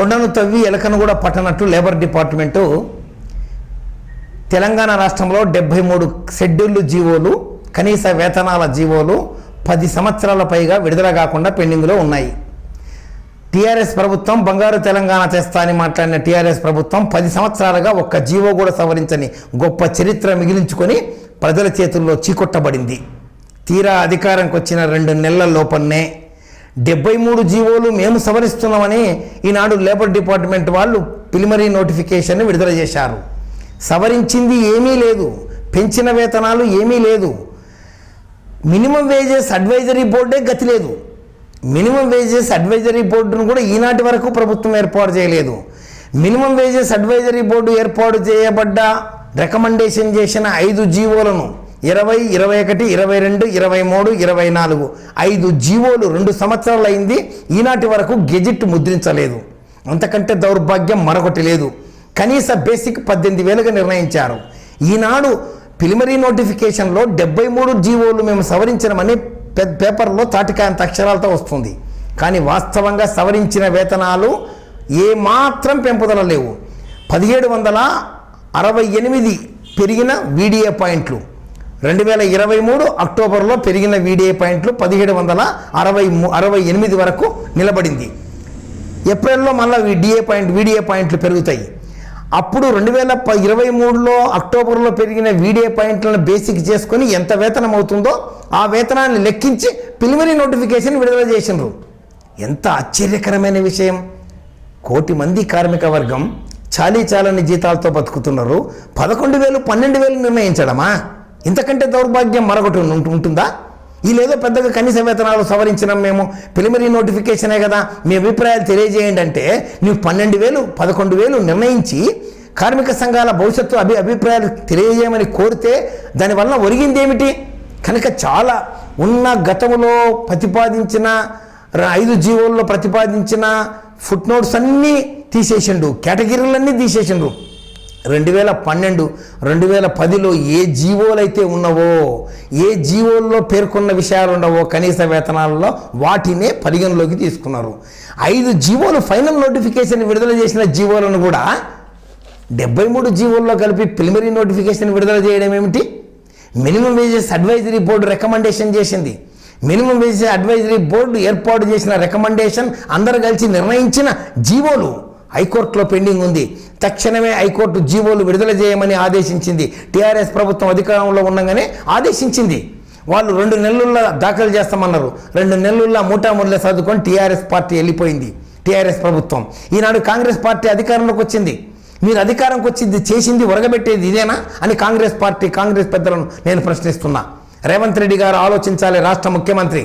కొండను తవ్వి ఎలకను కూడా పట్టనట్టు లేబర్ డిపార్ట్మెంటు తెలంగాణ రాష్ట్రంలో డెబ్బై మూడు షెడ్యూల్డ్ జీవోలు కనీస వేతనాల జీవోలు పది సంవత్సరాల పైగా విడుదల కాకుండా పెండింగ్లో ఉన్నాయి. టీఆర్ఎస్ ప్రభుత్వం బంగారు తెలంగాణ తెస్తా అని మాట్లాడిన టీఆర్ఎస్ ప్రభుత్వం పది సంవత్సరాలుగా ఒక్క జీవో కూడా సవరించని గొప్ప చరిత్ర మిగిలించుకొని ప్రజల చేతుల్లో చీకొట్టబడింది. తీరా అధికారంకి వచ్చిన రెండు నెలల లోపలనే డెబ్బై మూడు జీవోలు మేము సవరిస్తున్నామని ఈనాడు లేబర్ డిపార్ట్మెంట్ వాళ్ళు ప్రిలిమరీ నోటిఫికేషన్ విడుదల చేశారు. సవరించింది ఏమీ లేదు. పెంచిన వేతనాలు ఏమీ లేదు. మినిమం వేజెస్ అడ్వైజరీ బోర్డే గతి లేదు. మినిమం వేజెస్ అడ్వైజరీ బోర్డును కూడా ఈనాటి వరకు ప్రభుత్వం ఏర్పాటు చేయలేదు. మినిమం వేజెస్ అడ్వైజరీ బోర్డు ఏర్పాటు చేయబడ్డ రికమెండేషన్ చేసిన ఐదు జీవోలను ఇరవై ఇరవై ఒకటి ఇరవై రెండు ఇరవై మూడు ఇరవై నాలుగు. ఐదు జీవోలు రెండు సంవత్సరాలు అయింది. ఈనాటి వరకు గెజిట్ ముద్రించలేదు. అంతకంటే దౌర్భాగ్యం మరొకటి లేదు. కనీస బేసిక్ పద్దెనిమిది వేలుగా నిర్ణయించారు. ఈనాడు ప్రిలిమరీ నోటిఫికేషన్లో డెబ్బై మూడు జీవోలు మేము సవరించినమని పెద్ద పేపర్లో తాటికాయంత అక్షరాలతో వస్తుంది. కానీ వాస్తవంగా సవరించిన వేతనాలు ఏమాత్రం పెంపుదల లేవు. పదిహేడు వందల అరవై ఎనిమిది పెరిగిన వీడియో పాయింట్లు. రెండు వేల ఇరవై మూడు అక్టోబర్లో పెరిగిన వీడియో పాయింట్లు పదిహేడు వందల అరవై అరవై ఎనిమిది వరకు నిలబడింది. ఏప్రిల్లో మళ్ళీ డిఏ పాయింట్ వీడిఏ పాయింట్లు పెరుగుతాయి. అప్పుడు రెండు వేల ప ఇరవై మూడులో అక్టోబర్లో పెరిగిన వీడియో పాయింట్లను బేసిక్ చేసుకొని ఎంత వేతనం అవుతుందో ఆ వేతనాన్ని లెక్కించి ప్రిలిమినరీ నోటిఫికేషన్ విడుదల చేసినారు ఎంత ఆశ్చర్యకరమైన విషయం. కోటి మంది కార్మిక వర్గం చాలీ చాలని జీతాలతో బతుకుతున్నారు. పదకొండు వేలు పన్నెండు వేలు నిర్ణయించడమా? ఇంతకంటే దౌర్భాగ్యం మరొకటి ఉంటుందా? వీళ్ళేదో పెద్దగా కనీస వేతనాలు సవరించినాం మేము. ప్రిలిమరీ నోటిఫికేషనే కదా. మీ అభిప్రాయాలు తెలియజేయండి అంటే నువ్వు పన్నెండు వేలు పదకొండు వేలు నిర్ణయించి కార్మిక సంఘాల భవిష్యత్తు అభి అభిప్రాయాలు తెలియజేయమని కోరితే దానివల్ల ఒరిగింది ఏమిటి కనుక చాలా ఉన్న గతంలో ప్రతిపాదించిన ఐదు జీవోల్లో ప్రతిపాదించిన ఫుట్ నోట్స్ అన్నీ తీసేసిండు. కేటగిరీలన్నీ తీసేసిండు. రెండు వేల పన్నెండు రెండు వేల పదిలో ఏ జీవోలు అయితే ఉన్నవో ఏ జీవోల్లో పేర్కొన్న విషయాలు ఉండవో కనీస వేతనాలలో వాటినే పరిగణలోకి తీసుకున్నారు. ఐదు జీవోలు ఫైనల్ నోటిఫికేషన్ విడుదల చేసిన జీవోలను కూడా డెబ్బై మూడు జీవోల్లో కలిపి ప్రిలిమరీ నోటిఫికేషన్ విడుదల చేయడం ఏమిటి? Minimum wages advisory board recommendation చేసింది. మినిమం వేజెస్ అడ్వైజరీ బోర్డు ఏర్పాటు చేసిన రికమెండేషన్ అందరు కలిసి నిర్ణయించిన జీవోలు. హైకోర్టులో పెండింగ్ ఉంది. తక్షణమే హైకోర్టు జీవోలు విడుదల చేయమని ఆదేశించింది. టీఆర్ఎస్ ప్రభుత్వం అధికారంలో ఉండగానే ఆదేశించింది. వాళ్ళు రెండు నెలల్లో దాఖలు చేస్తామన్నారు. రెండు నెలల్లో మూటాముళ్ళే సర్దుకొని టీఆర్ఎస్ పార్టీ వెళ్ళిపోయింది. టీఆర్ఎస్ ప్రభుత్వం. ఈనాడు కాంగ్రెస్ పార్టీ అధికారంలోకి వచ్చింది. మీరు అధికారంకి వచ్చింది చేసింది ఒరగబెట్టేది ఇదేనా అని కాంగ్రెస్ పార్టీ కాంగ్రెస్ పెద్దలను నేను ప్రశ్నిస్తున్నా. రేవంత్ రెడ్డి గారు ఆలోచించాలి రాష్ట్ర ముఖ్యమంత్రి.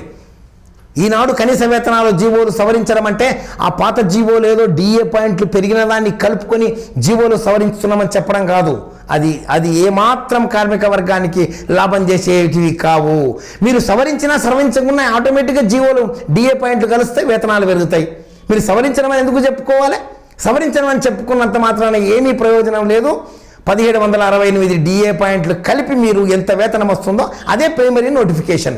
ఈనాడు కనీస వేతనాలు జీవోలు సవరించడం అంటే ఆ పాత జీవోలు ఏదో డిఏ పాయింట్లు పెరిగిన దాన్ని కలుపుకొని జీవోలు సవరించుతున్నామని చెప్పడం కాదు. అది అది ఏమాత్రం కార్మిక వర్గానికి లాభం చేసేటివి కావు. మీరు సవరించినా సవరించకుండా ఆటోమేటిక్గా జీవోలు డిఏ పాయింట్లు కలిస్తే వేతనాలు పెరుగుతాయి. మీరు సవరించడం అని ఎందుకు చెప్పుకోవాలి? సవరించడం అని చెప్పుకున్నంత మాత్రాన ఏమీ ప్రయోజనం లేదు. పదిహేడు వందల అరవై ఎనిమిది డిఏ పాయింట్లు కలిపి మీరు ఎంత వేతనం వస్తుందో అదే ప్రైమరీ నోటిఫికేషన్.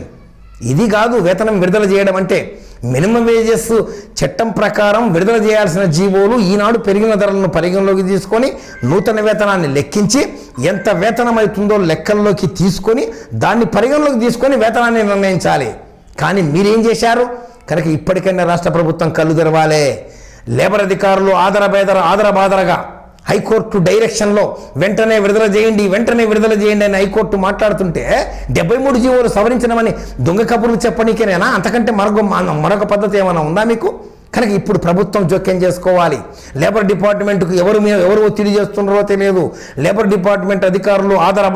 ఇది కాదు వేతనం విడుదల చేయడం అంటే మినిమం వేజెస్ చట్టం ప్రకారం విడుదల చేయాల్సిన జీవోలు ఈనాడు పెరిగిన ధరలను పరిగణలోకి తీసుకొని నూతన వేతనాన్ని లెక్కించి ఎంత వేతనం అవుతుందో లెక్కల్లోకి తీసుకొని దాన్ని పరిగణలోకి తీసుకొని వేతనాన్ని నిర్ణయించాలి. కానీ మీరేం చేశారు? కనుక ఇప్పటికైనా రాష్ట్ర ప్రభుత్వం కళ్ళు తెరవాలే. లేబర్ అధికారులు ఆదర బేదర ఆదర బాదరగా హైకోర్టు డైరెక్షన్లో వెంటనే విడుదల చేయండి వెంటనే విడుదల చేయండి అని హైకోర్టు మాట్లాడుతుంటే డెబ్బై మూడు జీవోలు సవరించడమని దొంగ కబుర్లు చెప్పనీకేనా అంతకంటే మరొక మరొక పద్ధతి ఏమైనా ఉందా మీకు? కనుక ఇప్పుడు ప్రభుత్వం జోక్యం చేసుకోవాలి. లేబర్ డిపార్ట్మెంట్కు ఎవరు మీ- ఎవరు ఒత్తిడి చేస్తున్నారో తెలియదు. లేబర్ డిపార్ట్మెంట్ అధికారులు ఆదర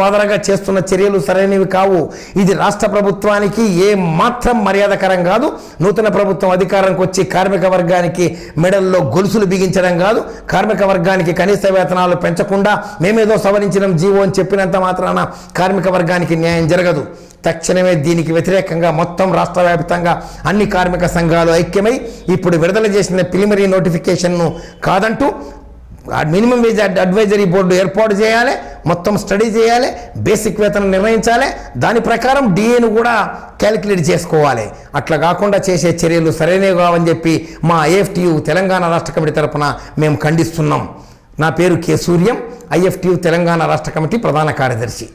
చేస్తున్న చర్యలు సరైనవి కావు. ఇది రాష్ట్ర ప్రభుత్వానికి ఏ మాత్రం మర్యాదకరం కాదు. నూతన ప్రభుత్వం అధికారానికి వచ్చి కార్మిక వర్గానికి మెడల్లో గొలుసులు బిగించడం కాదు. కార్మిక వర్గానికి కనీస వేతనాలు పెంచకుండా మేమేదో సవరించిన జీవో అని చెప్పినంత మాత్రాన కార్మిక వర్గానికి న్యాయం జరగదు. తక్షణమే దీనికి వ్యతిరేకంగా మొత్తం రాష్ట్ర వ్యాప్తంగా అన్ని కార్మిక సంఘాలు ఐక్యమై ఇప్పుడు విడుదల చేసిన ప్రిలిమరీ నోటిఫికేషన్ను కాదంటూ minimum wage ad- advisory board ఏర్పాటు చేయాలి మొత్తం స్టడీ చేయాలి బేసిక్ వేతనం నిర్ణయించాలి దాని ప్రకారం డిఏను కూడా క్యాలిక్యులేట్ చేసుకోవాలి. అట్లా కాకుండా చేసే చర్యలు సరైనవి కావని చెప్పి మా ఐఎఫ్టియు తెలంగాణ రాష్ట్ర కమిటీ తరపున మేము ఖండిస్తున్నాం. నా పేరు కె సూర్యం ఐఎఫ్టియు తెలంగాణ రాష్ట్ర కమిటీ ప్రధాన కార్యదర్శి.